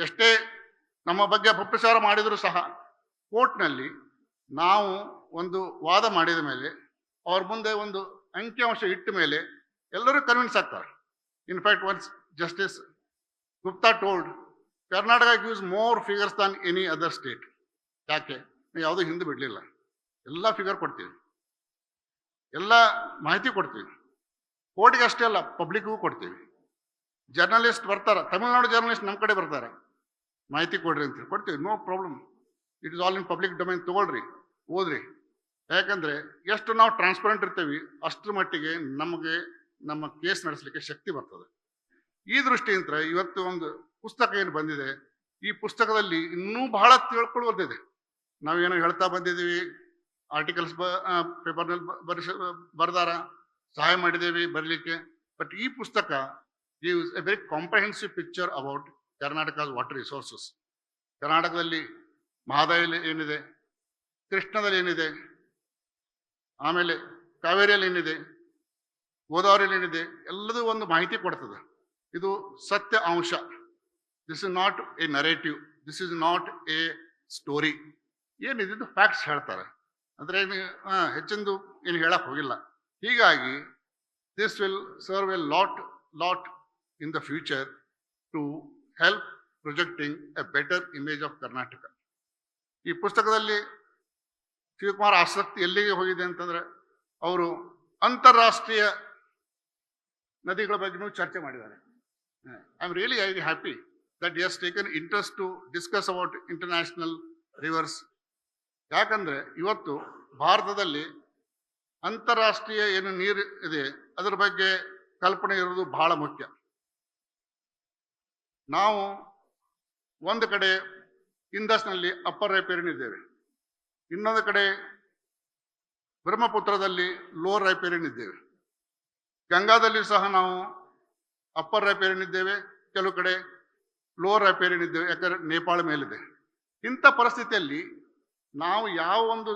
ಎಷ್ಟೇ ನಮ್ಮ ಬಗ್ಗೆ ಅಪಪ್ರಚಾರ ಮಾಡಿದರೂ ಸಹ ಕೋರ್ಟ್ನಲ್ಲಿ ನಾವು ಒಂದು ವಾದ ಮಾಡಿದ ಮೇಲೆ, ಅವ್ರ ಮುಂದೆ ಒಂದು ಅಂಕಿಅಂಶ ಇಟ್ಟ ಮೇಲೆ ಎಲ್ಲರೂ ಕನ್ವಿನ್ಸ್ ಆಗ್ತಾರೆ. In fact once justice Gupta told Karnataka gives more figures than any other state ಯಾಕೆ? ನಾವು ಯಾವುದೂ ಹಿಂದೆ ಬಿಡಲಿಲ್ಲ. ಎಲ್ಲ ಫಿಗರ್ ಕೊಡ್ತೀವಿ. ಎಲ್ಲ ಮಾಹಿತಿ ಕೊಡ್ತೀವಿ. ಕೋರ್ಟಿಗೆ ಅಷ್ಟೇ ಅಲ್ಲ ಪಬ್ಲಿಕ್ಗೂ ಕೊಡ್ತೀವಿ. ಜರ್ನಲಿಸ್ಟ್ ಬರ್ತಾರೆ. ತಮಿಳ್ನಾಡು ಜರ್ನಲಿಸ್ಟ್ ನಮ್ಮ ಕಡೆ ಬರ್ತಾರೆ. ಮಾಹಿತಿ ಕೊಡ್ರಿ ಅಂತ ಕೊಡ್ತೀವಿ no problem it is all in public domain ತಗೊಳ್ರಿ, ಓದ್ರಿ. ಯಾಕಂದ್ರೆ ಎಷ್ಟು ನಾವು ಟ್ರಾನ್ಸ್ಪರೆಂಟ್ ಇರ್ತೇವೆ, ಅಷ್ಟರ ಮಟ್ಟಿಗೆ ನಮಗೆ ನಮ್ಮ ಕೇಸ್ ನಡೆಸಲಿಕ್ಕೆ ಶಕ್ತಿ ಬರ್ತದೆ. ಈ ದೃಷ್ಟಿಯಿಂದ ಇವತ್ತು ಒಂದು ಪುಸ್ತಕ ಏನು ಬಂದಿದೆ, ಈ ಪುಸ್ತಕದಲ್ಲಿ ಇನ್ನೂ ಬಹಳ ತಿಳ್ಕೊಳ್ಳೋದಿದೆ ನಾವೇನೋ ಹೇಳ್ತಾ ಬಂದಿದ್ದೀವಿ ಆರ್ಟಿಕಲ್ಸ್ ಬ ಪೇಪರ್ನಲ್ಲಿ ಬರೆಸ, ಬರ್ದಾರ, ಸಹಾಯ ಮಾಡಿದ್ದೇವೆ ಬರಲಿಕ್ಕೆ. ಬಟ್ ಈ ಪುಸ್ತಕ gives a very comprehensive picture about ಕರ್ನಾಟಕದ ವಾಟರ್ ರಿಸೋರ್ಸಸ್ ಕರ್ನಾಟಕದಲ್ಲಿ ಮಹಾದಾಯಲ್ಲಿ ಏನಿದೆ? ಕೃಷ್ಣದಲ್ಲಿ ಏನಿದೆ? ಆಮೇಲೆ ಕಾವೇರಿಯಲ್ಲಿ ಏನಿದೆ? ಗೋದಾವರಿಯಲ್ಲಿ ಏನಿದೆ? ಎಲ್ಲದೂ ಒಂದು ಮಾಹಿತಿ ಕೊಡ್ತದೆ. ಇದು ಸತ್ಯ ಅಂಶ. This is not a narrative this is not a story ಏನಿದೆ? ಇದು ಫ್ಯಾಕ್ಟ್ಸ್ ಹೇಳ್ತಾರೆ. ಅಂದ್ರೆ ಏನು ಹೆಚ್ಚಿಂದು ಏನು ಹೇಳಕ್ಕೆ ಹೋಗಿಲ್ಲ. ಹೀಗಾಗಿ this will serve a lot lot in the future to help projecting a better image of Karnataka ಈ ಪುಸ್ತಕದಲ್ಲಿ ಶಿವಕುಮಾರ್ ಆಸಕ್ತಿ ಎಲ್ಲಿಗೆ ಹೋಗಿದೆ ಅಂತಂದ್ರೆ, ಅವರು ಅಂತಾರಾಷ್ಟ್ರೀಯ ನದಿಗಳ ಬಗ್ಗೆನೂ ಚರ್ಚೆ ಮಾಡಿದ್ದಾರೆ. I am really I happy that has taken interest to discuss about international rivers ಯಾಕಂದ್ರೆ ಇವತ್ತು ಭಾರತದಲ್ಲಿ ಅಂತಾರಾಷ್ಟ್ರೀಯ ಏನು ನೀರು ಇದೆ, ಅದರ ಬಗ್ಗೆ ಕಲ್ಪನೆ ಇರೋದು ಬಹಳ ಮುಖ್ಯ. ನಾವು ಒಂದು ಕಡೆ ಇಂದಸ್ನಲ್ಲಿ ಅಪ್ಪರ್ ರೈಪೇರಿನ ಇದ್ದೇವೆ. ಇನ್ನೊಂದು ಕಡೆ ಬ್ರಹ್ಮಪುತ್ರದಲ್ಲಿ ಲೋವರ್ ರೈಪೇರಿನ್ ಇದ್ದೇವೆ. ಗಂಗಾದಲ್ಲಿ ಸಹ ನಾವು ಅಪ್ಪರ್ ರೈಪೇರಿನ ಇದ್ದೇವೆ. ಕೆಲವು ಕಡೆ ಲೋವರ್ ರೈಪೇರಿನಿದ್ದೇವೆ ಯಾಕಂದ್ರೆ ನೇಪಾಳ ಮೇಲಿದೆ. ಇಂಥ ಪರಿಸ್ಥಿತಿಯಲ್ಲಿ ನಾವು ಯಾವ ಒಂದು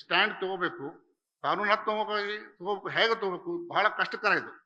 ಸ್ಟ್ಯಾಂಡ್ ತಗೋಬೇಕು, ಕಾನೂನಾತ್ಮಕವಾಗಿ ತಗೋಬೇಕು, ಹೇಗೆ ತಗೋಬೇಕು, ಬಹಳ ಕಷ್ಟಕರ ಇದು.